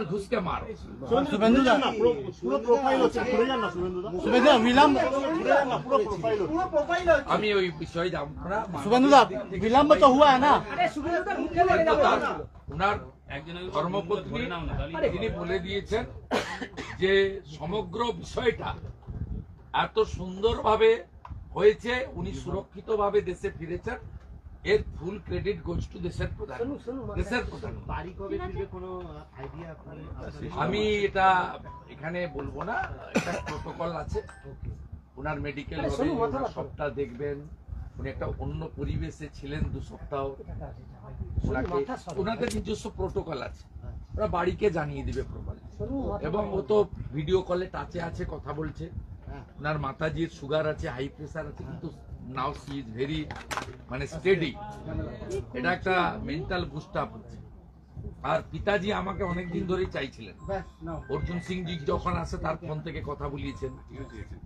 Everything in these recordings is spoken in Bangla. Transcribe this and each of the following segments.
সত্তর ঘুষকে মারো। না না না আমি ওই বিষয়ে যাব না শুভেন্দু দা বিলম্ব তো হুয়া ওনার ধর্মপত্নী তিনি বলে? দিয়েছেন যে সমগ্র বিষয়টা এত সুন্দরভাবে হয়েছে উনি সুরক্ষিতভাবে দেশে ফিরেছেন। এর ফুল ক্রেডিট গোজ টু দেশের প্রধান। দেশের প্রধান। আমি এটা এখানে বলব না এটা প্রোটোকল আছে। ওনার মেডিকেল সবটা দেখবেন। উনি একটা অন্য পরিবেশে ছিলেন দু সপ্তাহ। ওনাকে ওনাদের নিজস্ব প্রোটোকল আছে। ওরা বাড়িকে জানিয়ে দিবে প্রোটোকল এবং ও তো ভিডিও কলে টাচে আছে কথা বলছে। ওনার মাতাজির সুগার আছে হাই প্রেসার আছে কিন্তু নাও সি ইজ ভেরি মানে স্টেডি এটা একটা মেন্টাল বুস্ট আপ হচ্ছে। আর পিতাজি আমাকে অনেকদিন ধরেই চাইছিলেন। অর্জুন সিং জি যখন আসে তার ফোন থেকে কথা বলিয়েছেন।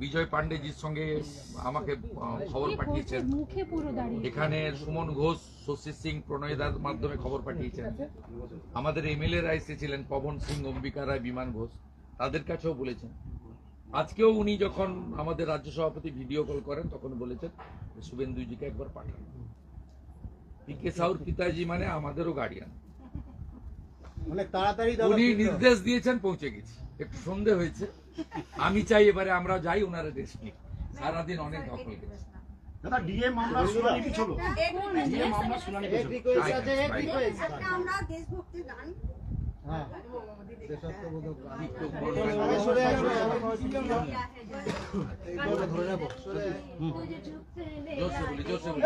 বিজয় পান্ডেজির সঙ্গে আমাকে খবর পাঠিয়েছেন। এখানে সুমন ঘোষ শশী সিং প্রণয় প্রণয়দার মাধ্যমে খবর পাঠিয়েছেন। আমাদের এমএলএ রা এসেছিলেন পবন সিং অম্বিকা রায় বিমান ঘোষ। তাদের কাছেও বলেছেন। আজকেও উনি যখন আমাদের রাজ্য সভাপতি ভিডিও কল করেন তখন বলেছেন যে শুভেন্দুজিকে একবার পাঠান। পিকে সাউর পিতাজি মানে আমাদেরও গার্ডিয়ান অনেক তাড়াতাড়ি উনি নির্দেশ দিয়েছেন পৌঁছে গেছি। একটু সন্ধে হয়েছে। আমি চাই এবারে আমরা যাই ওনারা রেস্ট নিই সারাদিন অনেক দখল গেছে আমরা দেশভক্তি গান হ্যাঁ। জোরসে বলি জোরসে বলি।